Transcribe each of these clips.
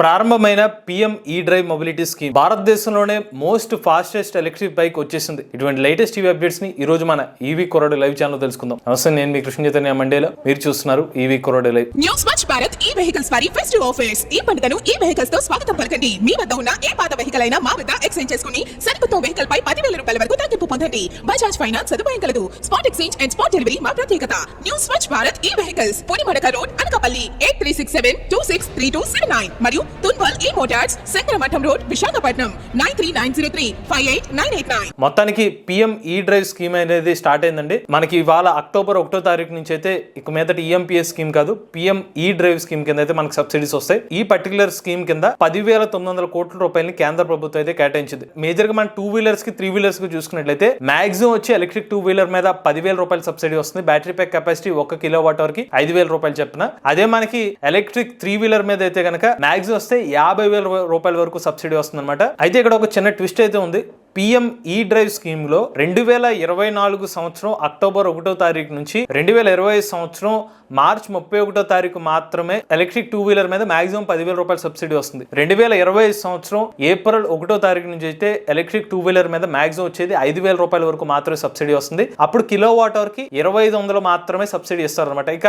ప్రారంభమైన PM E drive mobility scheme భారతదేశంలోనే most fastest electric bike వచ్చేసింది. ఇటువంటి లేటెస్ట్ ఈవీ అప్డేట్స్ని ఈ రోజు మన ఈవీ కొరడు లైవ్ ఛానల్ తెలుసుకుందాం. నమస్తే నేను మీ కృష్ణ చైతన్య మండేలో. మీరు చూస్తున్నారు EV కొరడు live new Swachh Bharat E vehicles వారి ఫెస్టివ్ ఆఫర్స్ ఈ పండుగను ఈ వెహికల్స్తో స్వాగతం పలకండి. మీ వద్ద ఉన్న ఏ పాత వెహికల్ అయినా మా వద్ద ఎక్స్చేంజ్ చేసుకుని సరికొత్త వెహికల్ పై పదివేల రూపాయల వరకు తగ్గింపు పొందండి. బజాజ్ ఫైనాన్స్ సదుపాయం కలదు. Spot exchange and spot delivery మా ప్రత్యేకత. New much Bharat E vehicles Podimadaka road Anakapalli eight three six seven two six three two seven nine మరియు తున్వల్ E motors Sankaramatham road Visakhapatnam. Nine three nine zero three five eight nine eight nine మొత్తానికి PM E drive scheme అనేది start అయిందండి. మనకి ఇవాళ October ఒకటో తారీఖు నుంచి అయితే ఇక మీదట ఈఎంపీఎస్ స్కీమ్ కాదు పిఎం ఈ డ్రైవ్ స్కీమ్ కింద అయితే మనకు సబ్సిడీస్ వస్తాయి. ఈ పర్టికులర్ స్కీమ్ కింద పదివేల తొమ్మిది వందల కోట్ల రూపాయలని కేంద్ర ప్రభుత్వం అయితే కేటాయించింది. మేజర్గా మన టూ వీలర్స్కి త్రీ వీలర్స్కి చూసుకున్నట్లయితే మాక్సిమం వచ్చి ఎలక్ట్రిక్ టూ వీలర్ మీద పదివేల రూపాయల సబ్సిడీ వస్తుంది. బ్యాటరీ ప్యాక్ కెపాసిటీ ఒక కిలో వాట్ అవర్కి ఐదు వేల రూపాయలు చెప్పిన. అదే మనకి ఎలక్ట్రిక్ త్రీ వీలర్ మీద అయితే కనుక మాక్సిమం వస్తే యాభై వేల రూపాయల వరకు సబ్సిడీ వస్తుంది అయితే ఇక్కడ ఒక చిన్న ట్విస్ట్ అయితే ఉంది. పిఎం ఈ డ్రైవ్ స్కీమ్లో రెండు వేల ఇరవై నాలుగు సంవత్సరం అక్టోబర్ ఒకటో తారీఖు నుంచి రెండు వేల ఇరవై ఐదు సంవత్సరం మార్చ్ ముప్పై ఒకటో తారీఖు మాత్రమే ఎలక్ట్రిక్ టూ వీలర్ మీద మాక్సిమం పదివేల రూపాయల సబ్సిడీ వస్తుంది. రెండు వేల ఇరవై ఐదు సంవత్సరం ఏప్రిల్ ఒకటో తారీఖు నుంచి అయితే ఎలక్ట్రిక్ టూ వీలర్ మీద మాక్సిమం వచ్చేది ఐదు వేల రూపాయల వరకు మాత్రమే సబ్సిడీ వస్తుంది. అప్పుడు కిలో వాట్ అవర్కి ఇరవై ఐదు వందలు మాత్రమే సబ్సిడీ ఇస్తారు అనమాట ఇక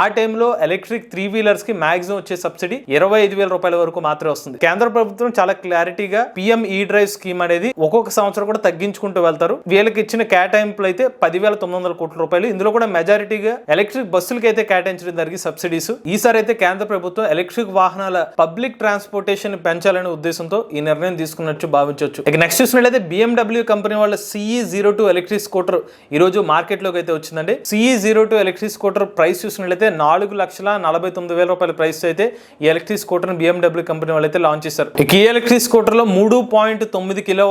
ఆ టైంలో ఎలక్ట్రిక్ త్రీ వీలర్స్కి మాక్సిమం వచ్చే సబ్సిడీ ఇరవై ఐదు వేల రూపాయల వరకు మాత్రమే వస్తుంది. కేంద్ర ప్రభుత్వం చాలా క్లారిటీగా పిఎం ఈ డ్రైవ్ స్కీమ్ అనేది ఒక్కొక్క సంవత్సరం కూడా తగ్గించుకుంటూ వెళ్తారు. వీళ్ళకి ఇచ్చిన కేటాయింపులు అయితే పదివేల తొమ్మిది వందల కోట్ల రూపాయలు. ఇందులో కూడా మెజారిటీగా ఎలక్ట్రిక్ బస్సులకి అయితే కేటాయించడం జరిగింది సబ్సిడీస్ ఈసారి అయితే కేంద్ర ప్రభుత్వం ఎలక్ట్రిక్ వాహనాల పబ్లిక్ ట్రాన్స్పోర్టేషన్ పెంచాలనే ఉద్దేశంతో ఈ నిర్ణయం తీసుకున్నట్టు భావించవచ్చు. ఇక నెక్స్ట్ చూసినట్లయితే బిఎండబ్ల్యూ కంపెనీ వాళ్ళ CE zero two electric scooter ఈ రోజు మార్కెట్లోకి అయితే వచ్చిందండి. CE zero two electric scooter price చూసినట్లయితే నాలుగు లక్షల నలభై తొమ్మిది వేల రూపాయల ప్రైస్ అయితే ఈ ఎలక్ట్రిక్ స్కూటర్ బిఎండబ్ల్యూ కంపెనీ వాళ్ళు అయితే లాంచ్ చేశారు. ఇక ఈ ఎలక్ట్రిక్ స్కూటర్లో మూడు పాయింట్ తొమ్మిది కిలో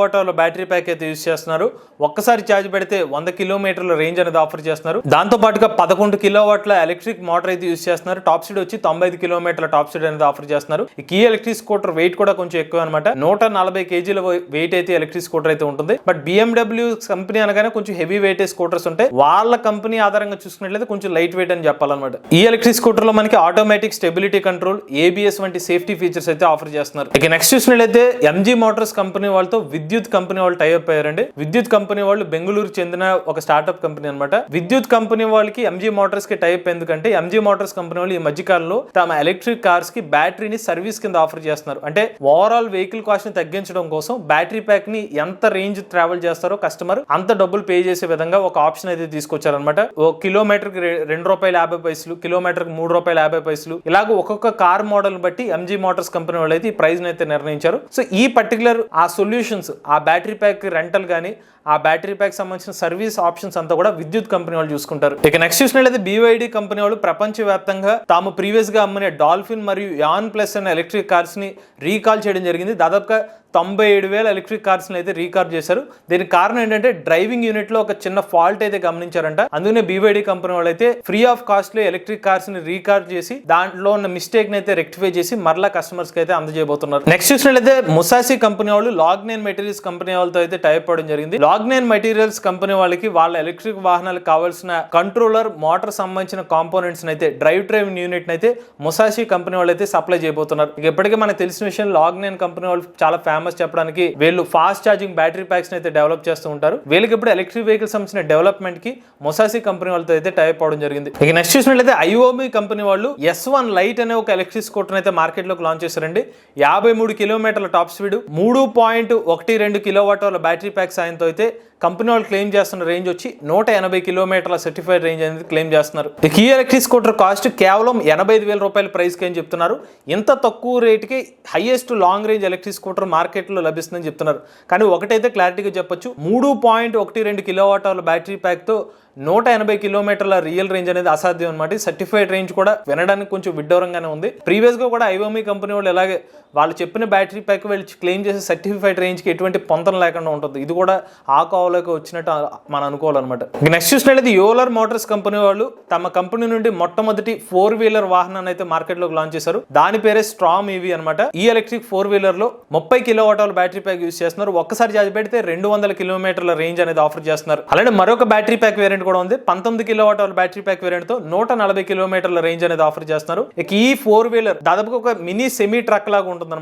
బ్యాటరీ ప్యాక్ అయితే యూస్ చేస్తున్నారు. ఒక్కసారి ఛార్జ్ పెడితే వంద కిలోమీటర్ల రేంజ్ అనేది ఆఫర్ చేస్తున్నారు. దాంతో పాటుగా పదకొండు కిలో వాట్ల ఎలక్ట్రిక్ మోటార్ అయితే యూస్ చేస్తున్నారు. టాప్ స్పీడ్ వచ్చి తొంభై ఐదు కిలోమీటర్ల టాప్ స్పీడ్ అనేది ఆఫర్ చేస్తున్నారు. ఈ కీ ఎలక్ట్రిక్ స్కూటర్ వెయిట్ కూడా కొంచెం ఎక్కువ అనమాట నూట నలభై కేజీల వెయిట్ అయితే ఎలక్ట్రిక్ స్కూటర్ అయితే ఉంటుంది. బట్ బిఎండబ్ల్యూ కంపెనీ అనగానే కొంచెం హెవీ వెయిట్ స్కూటర్స్ ఉంటాయి. వాళ్ళ కంపెనీ ఆధారంగా చూసుకున్నట్లయితే కొంచెం లైట్ వెయిట్ అని చెప్పాలన్నమాట. ఈ ఎలక్ట్రిక్ స్కూటర్లో మనకి ఆటోమేటిక్ స్టెబిలిటీ కంట్రోల్ ఏబిఎస్ వంటి సేఫ్టీ ఫీచర్స్ అయితే ఆఫర్ చేస్తున్నారు. ఇక నెక్స్ట్ చూసినట్లయితే ఎంజీ మోటార్స్ కంపెనీ వాళ్ళతో విద్యుత్ కంపెనీ వాళ్ళు టైఅప్ అయ్యారండి. విద్యుత్ కంపెనీ వాళ్ళు బెంగళూరు చెందిన ఒక స్టార్ట్అప్ కంపెనీ అనమాట విద్యుత్ కంపెనీ వాళ్ళకి ఎంజీ మోటార్స్కి టైప్ ఎందుకంటే ఎంజీ మోటార్స్ కంపెనీ వాళ్ళు ఈ మధ్యకాలంలో తమ ఎలక్ట్రిక్ కార్స్కి బ్యాటరీని సర్వీస్ కింద ఆఫర్ చేస్తున్నారు. అంటే ఓవరాల్ వెహికల్ కాస్ట్ని తగ్గించడం కోసం బ్యాటరీ ప్యాక్ని ఎంత రేంజ్ ట్రావెల్ చేస్తారో కస్టమర్ అంత డబ్బులు పే చేసే విధంగా ఒక ఆప్షన్ అయితే తీసుకొచ్చారనమాట ఓ కిలోమీటర్కి రెండు రూపాయల యాభై పైసలు కిలోమీటర్కి మూడు రూపాయల యాభై పైసలు ఇలాగ ఒక్కొక్క కార్ మోడల్ బట్టి ఎంజీ మోటార్స్ కంపెనీ వాళ్ళు అయితే ఈ ప్రైస్ అయితే నిర్ణయించారు. సో ఈ పర్టికులర్ ఆ సొల్యూషన్స్ ఆ బ్యాటరీ బ్యాటరీ ప్యాక్ రెంటల్ కానీ ఆ బ్యాటరీ ప్యాక్ సంబంధించిన సర్వీస్ ఆప్షన్స్ అంతా కూడా విద్యుత్ కంపెనీ వాళ్ళు చూసుకుంటారు. ఇక నెక్స్ట్ చూసినట్లయితే బీవైడి కంపెనీ వాళ్ళు ప్రపంచవ్యాప్తంగా తాము ప్రీవియస్గా అమ్మిన డాల్ఫిన్ మరియు యాన్ ప్లస్ అనే ఎలక్ట్రిక్ కార్స్ని రీకాల్ చేయడం జరిగింది. దాదాపుగా తొంభై ఏడు వేల ఎలక్ట్రిక్ కార్స్ అయితే రీకార్ చేశారు. దీనికి కారణం ఏంటంటే డ్రైవింగ్ యూనిట్లో ఒక చిన్న ఫాల్ట్ అయితే గమనించారంట. అందుకనే బీవైడి కంపెనీ వాళ్ళు అయితే ఫ్రీ ఆఫ్ కాస్ట్లో ఎలక్ట్రిక్ కార్స్ని రీకార్ చేసి దాంట్లో ఉన్న మిస్టేక్ని అయితే రెక్టిఫై చేసి మరలా కస్టమర్స్కి అయితే అందజేయబోతున్నారు. నెక్స్ట్ చూసినట్లయితే ముసాసి కంపెనీ వాళ్ళు లాగ్ నైన్ మెటీరియల్స్ కంపెనీ వాళ్ళతో అయితే టైప్ అవడం జరిగింది. లాగ్ నైన్ మెటీరియల్స్ కంపెనీ వాళ్ళకి వాళ్ళ ఎలక్ట్రిక్ వాహనాలకు కావాల్సిన కంట్రోలర్ మోటార్ సంబంధించిన కాంపోనెంట్స్ అయితే డ్రైవ్ డ్రైవింగ్ యూనిట్ అయితే ముసాసి కంపెనీ వాళ్ళు అయితే సప్లై చేయబోతున్నారు. ఇక ఇప్పటికే మనకు తెలిసిన విషయం లాగ్ నైన్ కంపెనీ వాళ్ళు చాలా ఫేమస్ చెప్పడానికి వీళ్ళు ఫాస్ట్ ఛార్జింగ్ బ్యాటరీ ప్యాక్స్ అయితే డెవలప్ చేస్తూ ఉంటారు. వీళ్ళకి ఇప్పుడు ఎలక్ట్రిక్ వెహికల్ సంబంధించిన డెవలప్మెంట్కి మొసాసి కంపెనీ వాళ్ళతో అయితే టైప్ అవడం జరిగింది. ఇక నెక్స్ట్ చూసినట్లయితే ఐఓమి కంపెనీ వాళ్ళు ఎస్ వన్ లైట్ అనే ఒక ఎలక్ట్రిక్ స్కూటర్ అయితే మార్కెట్లోకి లాంచ్ చేశారండి. యాభై మూడు కిలోమీటర్ల టాప్ స్పీడ్ మూడు పాయింట్ ఒకటి రెండు కిలో వాట్ బ్యాటరీ ప్యాక్ సాయంతో అయితే కంపెనీ వాళ్ళు క్లెయిమ్ చేస్తున్న రేంజ్ వచ్చి నూట ఎనభై కిలోమీటర్ల సర్టిఫైడ్ రేంజ్ అనేది క్లెయిమ్ చేస్తున్నారు. ఇక ఈ ఎలక్ట్రిక్ స్కూటర్ కాస్ట్ కేవలం ఎనభై ఐదు వేల రూపాయల ప్రైస్కి అని చెప్తున్నారు. ఇంత తక్కువ రేటుకి highest long range electric scooter మార్కెట్లో లభిస్తుందని చెప్తున్నారు. కానీ ఒకటైతే క్లారిటీగా చెప్పొచ్చు. మూడు పాయింట్ ఒకటి రెండు కిలో వాటాల బ్యాటరీ ప్యాక్తో నూట ఎనభై కిలోమీటర్ల రియల్ రేంజ్ అనేది అసాధ్యం అనమాట సర్టిఫైడ్ రేంజ్ కూడా వినడానికి కొంచెం విడ్డూరంగానే ఉంది. ప్రీవియస్గా కూడా ఐవోమీ కంపెనీ వాళ్ళు ఎలాగే వాళ్ళు చెప్పిన బ్యాటరీ ప్యాక్ వీళ్ళు క్లెయిమ్ చేసే సర్టిఫైడ్ రేంజ్కి ఎటువంటి పొంతన లేకుండా ఉంటుంది. ఇది కూడా ఆ కోవలోకి వచ్చినట్టు మనం అనుకోవాలన్నమాట. నెక్స్ట్ చూసినట్లయితే యోలర్ మోటార్స్ కంపెనీ వాళ్ళు తమ కంపెనీ నుండి మొట్టమొదటి ఫోర్ వీలర్ వాహనాన్ని అయితే మార్కెట్లోకి లాంచ్ చేశారు. దాని పేరే స్ట్రామ్ ఈవీ అనమాట ఈ ఎలక్ట్రిక్ ఫోర్ వీలర్లో ముప్పై కిలో వాటాల బ్యాటరీ ప్యాక్ యూస్ చేస్తున్నారు. ఒక్కసారి ఛార్జ్ పెడితే రెండు వందల కిలోమీటర్ల రేంజ్ అనేది ఆఫర్ చేస్తున్నారు. అలానే మరొక బ్యాటరీ ప్యాక్ వేరియంట్ వేరియంట్ కూడా ఉంది. పంతొమ్మిది కిలో వాట్ బ్యాటరీ ప్యాక్ వేరియంట్తో నూట నలభై కిలోమీటర్ల రేంజ్ అనేది ఆఫర్ చేస్తున్నారు. ఇక ఈ ఫోర్ వీలర్ దాదాపుగా ఒక మినీ సెమీ ట్రక్ లాగా ఉంటుంది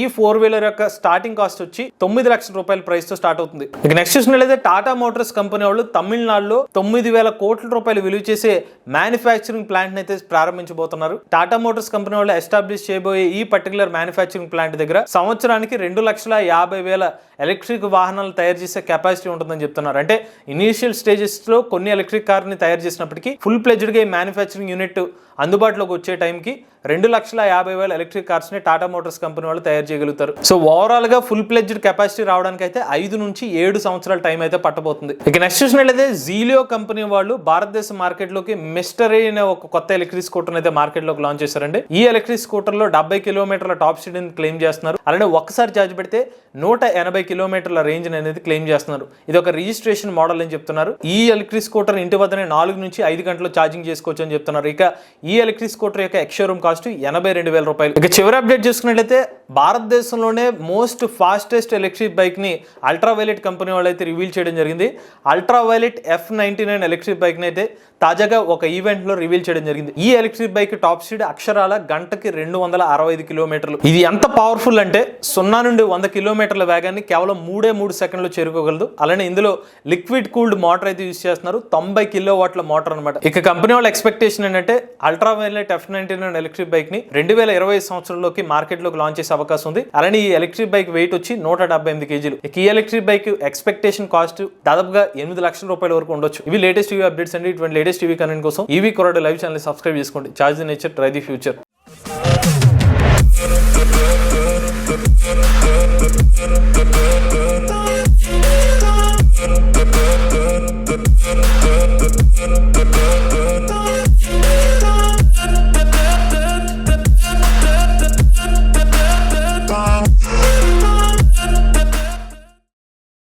ఈ ఫోర్ వీలర్ యొక్క స్టార్టింగ్ కాస్ట్ వచ్చి తొమ్మిది లక్షల రూపాయల ప్రైస్తో స్టార్ట్ అవుతుంది. ఇక నెక్స్ట్ చూసినట్లయితే టాటా మోటార్స్ కంపెనీ వాళ్ళు తమిళనాడులో తొమ్మిది వేల కోట్ల రూపాయలు విలువ చేసే మ్యానుఫ్యాక్చరింగ్ ప్లాంట్ అయితే ప్రారంభించబోతున్నారు. టాటా మోటార్స్ కంపెనీ వాళ్ళు ఎస్టాబ్లిష్ చేయబోయే ఈ పర్టికులర్ మ్యానుఫ్యాక్చరింగ్ ప్లాంట్ దగ్గర సంవత్సరానికి రెండు లక్షల యాభై వేల ఎలక్ట్రిక్ వాహనాలు తయారు చేసే కెపాసిటీ ఉంటుందని చెప్తున్నారు. అంటే ఇనీషియల్ స్టేజెస్లో కొన్ని ఎలక్ట్రిక్ కార్ని తయారు చేసినప్పటికీ ఫుల్ ప్లెజ్డ్గా ఈ మ్యానుఫ్యాక్చరింగ్ యూనిట్ అందుబాటులోకి వచ్చే టైంకి రెండు లక్షల యాభై వేల ఎలక్ట్రిక్ కార్స్ని టాటా మోటార్స్ కంపెనీ వాళ్ళు తయారు చేయగలుగుతారు. సో ఓవరాల్గా ఫుల్ ప్లెజ్డ్ కెపాసిటీ రావడానికి అయితే ఐదు నుంచి ఏడు సంవత్సరాల టైం అయితే పట్టబోతుంది. ఇక నెక్స్ట్ చూసినట్లయితే జీలియో కంపెనీ వాళ్ళు భారతదేశ మార్కెట్లోకి మిస్టరీ అనే ఒక కొత్త ఎలక్ట్రిక్ స్కూటర్ అయితే మార్కెట్లోకి లాంచ్ చేశారండి. ఈ ఎలక్ట్రిక్ స్కూటర్లో డెబ్బై కిలోమీటర్ల టాప్ స్పీడ్ క్లెయిమ్ చేస్తున్నారు. అలానే ఒక్కసారి ఛార్జ్ పెడితే నూట ఎనభై కిలోమీటర్ల రేంజ్ అనేది క్లెయిమ్ చేస్తున్నారు. ఇది ఒక రిజిస్ట్రేషన్ మోడల్ అని చెప్తున్నారు. ఈ ఎలక్ట్రిక్ స్కూటర్ ఇంటి వద్దనే నాలుగు నుంచి ఐదు గంటలు ఛార్జింగ్ చేసుకోవచ్చు అని చెప్తున్నారు. ఇక ఈ ఎలక్ట్రిక్ స్కూటర్ యొక్క ఎక్స్షోరూమ్ కాస్ట్ ఎనభై రెండు వేల రూపాయలు. ఇక చివరి అప్డేట్ చూసుకున్నట్లయితే భారతదేశంలోనే మోస్ట్ ఫాస్టెస్ట్ ఎలక్ట్రిక్ బైక్ని అల్ట్రా వైలెట్ కంపెనీ వాళ్ళు అయితే రివీల్ చేయడం జరిగింది. Ultra violet F ninety nine electric బైక్ని అయితే తాజాగా ఒక ఈవెంట్లో రివీల్ చేయడం జరిగింది. ఈ ఎలక్ట్రిక్ బైక్ టాప్ స్పీడ్ అక్షరాల గంటకి రెండు వందల అరవై ఐదు కిలోమీటర్లు. ఇది ఎంత పవర్ఫుల్ అంటే సున్నా నుండి వంద కిలోమీటర్ల వేగాన్ని కేవలం మూడే మూడు సెకండ్లు చేరుకోగలదు. అలానే ఇందులో లిక్విడ్ కూల్డ్ మోటార్ అయితే యూస్ చేస్తున్నారు. తొంభై కిలో వాట్ల మోటార్ అనమాట ఇక కంపెనీ వాళ్ళ ఎక్స్పెక్టేషన్ ఏంటంటే ultra violet F ninety nine electric బైక్ని రెండు వేల ఇరవై సంవత్సరంలోకి మార్కెట్లోకి లాంచ్ చేసే అవకాశం ఉంది. అలానే ఈ ఎలక్ట్రిక్ బైక్ వెయిట్ వచ్చి నూట డెబ్బై ఎనిమిది కేజీలు. ఈ ఎలక్ట్రిక్ బైక్ ఎక్స్పెక్టేషన్ కాస్ట్ దాదాపుగా ఎనిమిది లక్షల రూపాయల వరకు ఉండొచ్చు. ఇవి లేటెస్ట్ టీవీ అప్డేట్స్ అండి. ఇటువంటి లేటెస్ట్ టీవీ కనెంట్ కోసం ఈవీ కొరడు లైవ్ ఛానల్ సబ్స్క్రైబ్ చేసుకోండి. Charge nature try the future